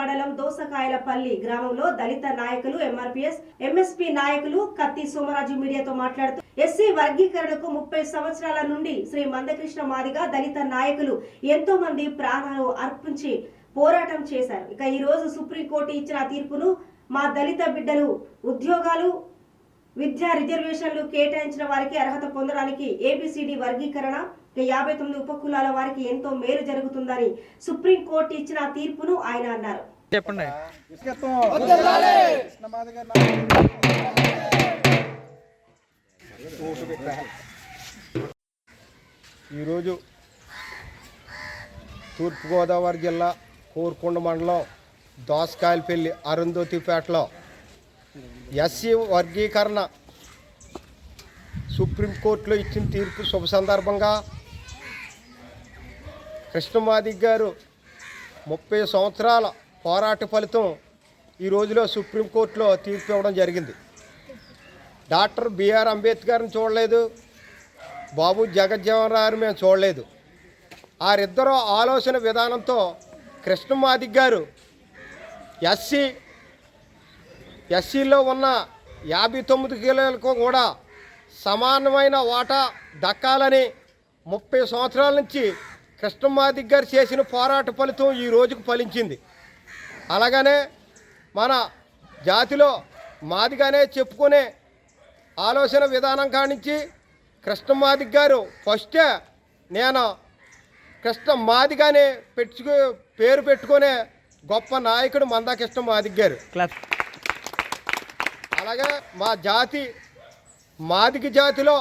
మండలం దోసకాయలపల్లి గ్రామంలో దళిత నాయకులు ఎంఆర్పీఎస్ ఎంఎస్పి నాయకులు కత్తి సోమరాజు మీడియాతో మాట్లాడుతూ ఎస్సీ వర్గీకరణకు ముప్పై సంవత్సరాల నుండి శ్రీ మందకృష్ణ మాదిగా దళిత నాయకులు ఎంతో మంది ప్రాణాలు అర్పించి పోరాటం చేశారు. ఇక ఈ రోజు సుప్రీంకోర్టు ఇచ్చిన తీర్పును మా దళిత బిడ్డలు ఉద్యోగాలు విద్యా రిజర్వేషన్లు కేటాయించిన వారికి అర్హత పొందడానికి ఏబిసిడి వర్గీకరణ యాభై తొమ్మిది ఉపకులాల వారికి ఎంతో మేలు జరుగుతుందని సుప్రీంకోర్టు ఇచ్చిన తీర్పును ఆయన అన్నారు. చెప్పండి. ఈరోజు తూర్పుగోదావరి జిల్లా కోరుకొండ మండలం దోసకాయలపల్లి అరుంధతిపేటలో ఎస్సీ వర్గీకరణ సుప్రీంకోర్టులో ఇచ్చిన తీర్పు శుభ సందర్భంగా కృష్ణమాదిక్ గారు ముప్పై సంవత్సరాల పోరాట ఫలితం ఈ రోజులో సుప్రీంకోర్టులో తీర్పు ఇవ్వడం జరిగింది. డాక్టర్ బిఆర్ అంబేద్కర్ని చూడలేదు. బాబు జగజ్జీవన్ రావు మేము చూడలేదు. వారిద్దరూ ఆలోచన విధానంతో కృష్ణమాదిక్ గారు ఎస్సీ ఎస్సీలో ఉన్న యాభై తొమ్మిది కిలోలకు కూడా సమానమైన వాటా దక్కాలని ముప్పై సంవత్సరాల నుంచి కృష్ణమాదిక్ గారు చేసిన పోరాట ఫలితం ఈ రోజుకు ఫలించింది. అలాగనే మన జాతిలో మాదిగానే చెప్పుకునే ఆలోచన విధానం కానించి కృష్ణమాదిక్ గారు ఫస్టే నేను కృష్ణ మాదిగానే పెట్టుకు పేరు పెట్టుకునే గొప్ప నాయకుడు మందా కృష్ణ మాదిక్ గారు అలాగే మా జాతి మాదిక జాతిలో